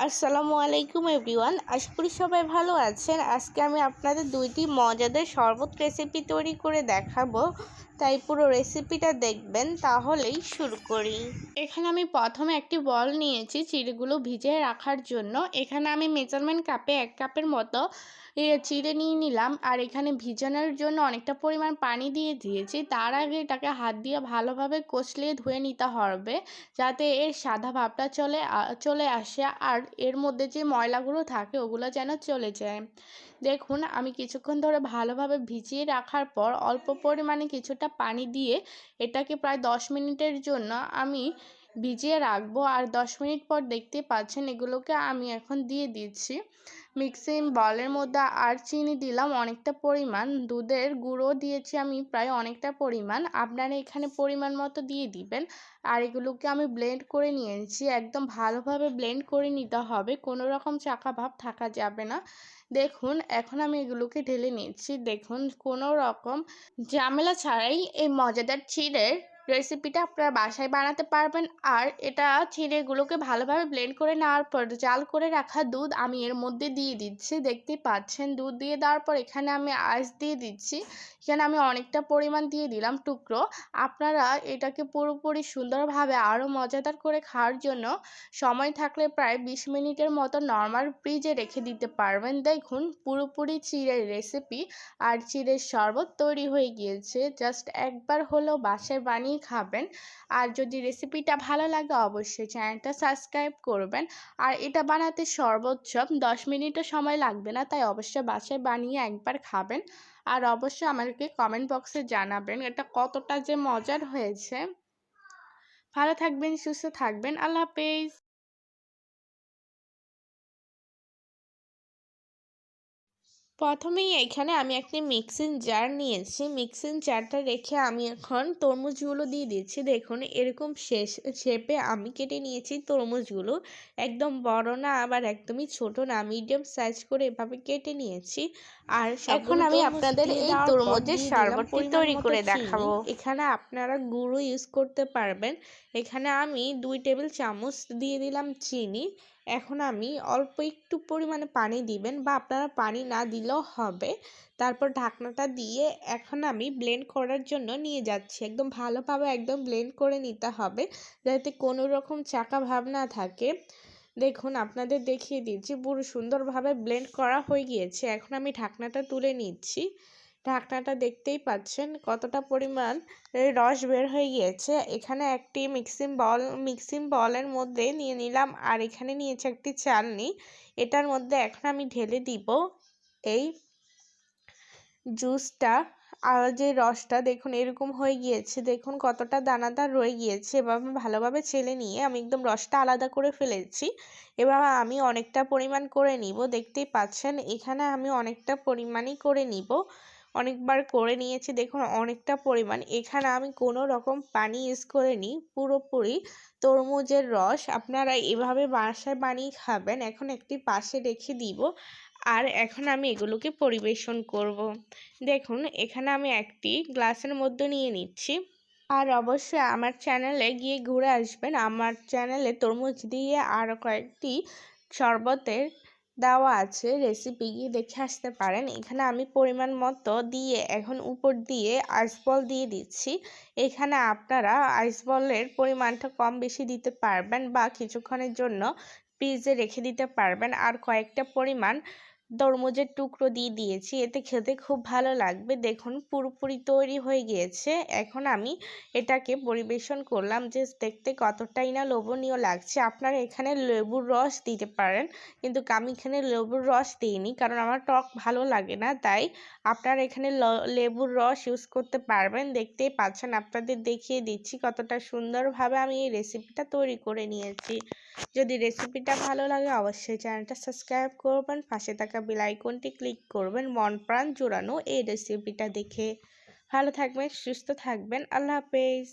আসসালামু আলাইকুম এভরিওয়ান। আশা করি সবাই ভালো আছেন। আজকে আমি আপনাদের দুইটি মজাদার শরবত রেসিপি তৈরি করে দেখাবো। তাই পুরো রেসিপিটা দেখবেন, তাহলেই শুরু করি। এখানে আমি প্রথমে একটি বল নিয়েছি চিড়েগুলো ভিজিয়ে রাখার জন্য। এখানে আমি মেজারমেন্ট কাপে এক কাপের মতো চিড়ে নিয়ে নিলাম। আর এখানে ভিজানোর জন্য অনেকটা পরিমাণ পানি দিয়ে দিয়েছি। তার আগে এটাকে হাত দিয়ে ভালোভাবে কষলিয়ে ধুয়ে নিতে হবে, যাতে এর সাদা ভাবটা চলে চলে আসে। আর এর মধ্যে যে ময়লাগুলো থাকে, ওগুলো যেন চলে যায়। দেখুন, আমি কিছুক্ষণ ধরে ভালোভাবে ভিজিয়ে রাখার পর অল্প পরিমাণে কিছুটা পানি দিয়ে এটাকে প্রায় দশ মিনিটের জন্য আমি ভিজিয়ে রাখব আর দশ মিনিট পর দেখতে পাচ্ছেন এগুলোকে আমি এখন দিয়ে দিচ্ছি। মিক্সিং বলের মধ্যে আর চিনি দিলাম, অনেকটা পরিমাণ। দুধের গুঁড়ো দিয়েছি আমি প্রায় অনেকটা পরিমাণ। আপনারা এখানে পরিমাণ মতো দিয়ে দিবেন। আর এগুলোকে আমি ব্লেন্ড করে নিয়েছি। একদম ভালোভাবে ব্লেন্ড করে নিতে হবে। কোনো রকম চাকা ভাব থাকা যাবে না। দেখুন, এখন আমি এগুলোকে ঢেলে নিচ্ছি। দেখুন, কোনো রকম ঝামেলা ছাড়াই এই মজাদার চিড়ের রেসিপিটা আপনারা বাসায় বানাতে পারবেন। আর এটা চিড়েগুলোকে ভালোভাবে ব্লেন্ড করে নেওয়ার পর জাল করে রাখা দুধ আমি এর মধ্যে দিয়ে দিচ্ছি। দেখতেই পাচ্ছেন, দুধ দিয়ে দেওয়ার পর এখানে আমি আইস দিয়ে দিচ্ছি। এখানে আমি অনেকটা পরিমাণ দিয়ে দিলাম টুকরো। আপনারা এটাকে পুরোপুরি সুন্দরভাবে আরও মজাদার করে খাওয়ার জন্য সময় থাকলে প্রায় বিশ মিনিটের মতো নর্মাল ফ্রিজে রেখে দিতে পারবেন। দেখুন, পুরোপুরি চিড়ের রেসিপি আর চিড়ের শরবত তৈরি হয়ে গিয়েছে। জাস্ট একবার হলো বাসায় বানিয়ে খাবেন। আর যদি রেসিপিটা ভালো লাগে অবশ্যই চ্যানেলটা সাবস্ক্রাইব করবেন। আর এটা বানাতে সর্বোচ্চ দশ মিনিটও সময় লাগবে না, তাই অবশ্যই বাসায় বানিয়ে একবার খাবেন। আর অবশ্যই আমাকে কমেন্ট বক্সে জানাবেন এটা কতটা যে মজার হয়েছে। ভালো থাকবেন, সুস্থ থাকবেন, আল্লাহ হাফেজ। প্রথমেই এখানে আমি একটি মিক্সিং জার নিয়েছি। মিক্সিং জারটা রেখে আমি এখন তরমুজগুলো দিয়ে দিচ্ছি। দেখুন, এরকম শেষ শেপে আমি কেটে নিয়েছি তরমুজগুলো। একদম বড় না, আবার একদমই ছোট না। মিডিয়াম সাইজ করে এভাবে কেটে নিয়েছি। আর এখন আমি আপনাদের এই তরমুজের শরবতটি তৈরি করে দেখাবো। এখানে আপনারা গুঁড়ো ইউজ করতে পারবেন। এখানে আমি দুই টেবিল চামচ দিয়ে দিলাম চিনি। এখন আমি অল্প একটু পরিমাণে পানি দিবেন বা আপনারা পানি না দিলেও হবে। তারপর ঢাকনাটা দিয়ে এখন আমি ব্লেন্ড করার জন্য নিয়ে যাচ্ছি। একদম ভালোভাবে একদম ব্লেন্ড করে নিতে হবে। যাতে কোনো রকম চাকা ভাব না থাকে। দেখুন, আপনাদের দেখিয়ে দিচ্ছি। পুরো সুন্দরভাবে ব্লেন্ড করা হয়ে গিয়েছে। এখন আমি ঢাকনাটা তুলে নিচ্ছি। ঢাকনাটা দেখতেই পাচ্ছেন কতটা পরিমাণ রস বের হয়ে গিয়েছে। এখানে একটি মিক্সিং বল মিক্সিং বলের মধ্যে নিয়ে নিলাম আর এখানে নিয়েছে একটি চালনি। এটার মধ্যে এখন আমি ঢেলে দিব এই জুসটা যে রসটা দেখুন, এরকম হয়ে গিয়েছে। দেখুন কতটা দানাদার রয়ে গিয়েছে। এভাবে ভালোভাবে ছেলে নিয়ে আমি একদম রসটা আলাদা করে ফেলেছি। এবার আমি অনেকটা পরিমাণ করে নিব। দেখতেই পাচ্ছেন, এখানে আমি অনেকটা পরিমাণই করে নিব। অনেকবার করে নিয়েছি। দেখুন, অনেকটা পরিমাণ। এখানে আমি কোনো রকম পানি ইউজ করিনি। পুরোপুরি তরমুজের রস। আপনারা এভাবে বাসায় বানিয়ে খাবেন। এখন একটি পাশে রেখে দিব। আর এখন আমি এগুলোকে পরিবেশন করব। দেখুন, এখানে আমি একটি গ্লাসের মধ্যে নিয়ে নিচ্ছি। আর অবশ্যই আমার চ্যানেলে গিয়ে ঘুরে আসবেন। আমার চ্যানেলে তরমুজ দিয়ে আরও কয়েকটি শরবতের দেওয়া আছে রেসিপি গিয়ে দেখে আসতে পারেন। এখানে আমি পরিমাণ মতো দিয়ে, এখন উপর দিয়ে আইসবল দিয়ে দিচ্ছি। এখানে আপনারা আইসবলের পরিমাণটা কম বেশি দিতে পারবেন বা কিছুক্ষণের জন্য ফ্রিজে রেখে দিতে পারবেন। আর কয়েকটা পরিমাণ তরমুজের টুকরো দিয়ে দিয়েছি, এতে খেতে খুব ভালো লাগবে। দেখুন, পুরোপুরি তৈরি হয়ে গিয়েছে। এখন আমি এটাকে পরিবেশন করলাম, যে দেখতে কতটাই না লোভনীয় লাগছে। আপনারা এখানে লেবুর রস দিতে পারেন, কিন্তু আমি এখানে লেবুর রস দিইনি, কারণ আমার টক ভালো লাগে না। তাই আপনারা এখানে লেবুর রস ইউজ করতে পারবেন। দেখতেই পাচ্ছেন, আপনাদের দেখিয়ে দিচ্ছি কতটা সুন্দরভাবে আমি এই রেসিপিটা তৈরি করে নিয়েছি। যদি রেসিপিটা ভালো লাগে, অবশ্যই চ্যানেলটা সাবস্ক্রাইব করবেন। পাশে থাকা আইকনটি ক্লিক করবেন। মন প্রাণ জোড়ানো এই রেসিপিটা দেখে। ভালো থাকবেন, সুস্থ থাকবেন। আল্লাহ হাফেজ।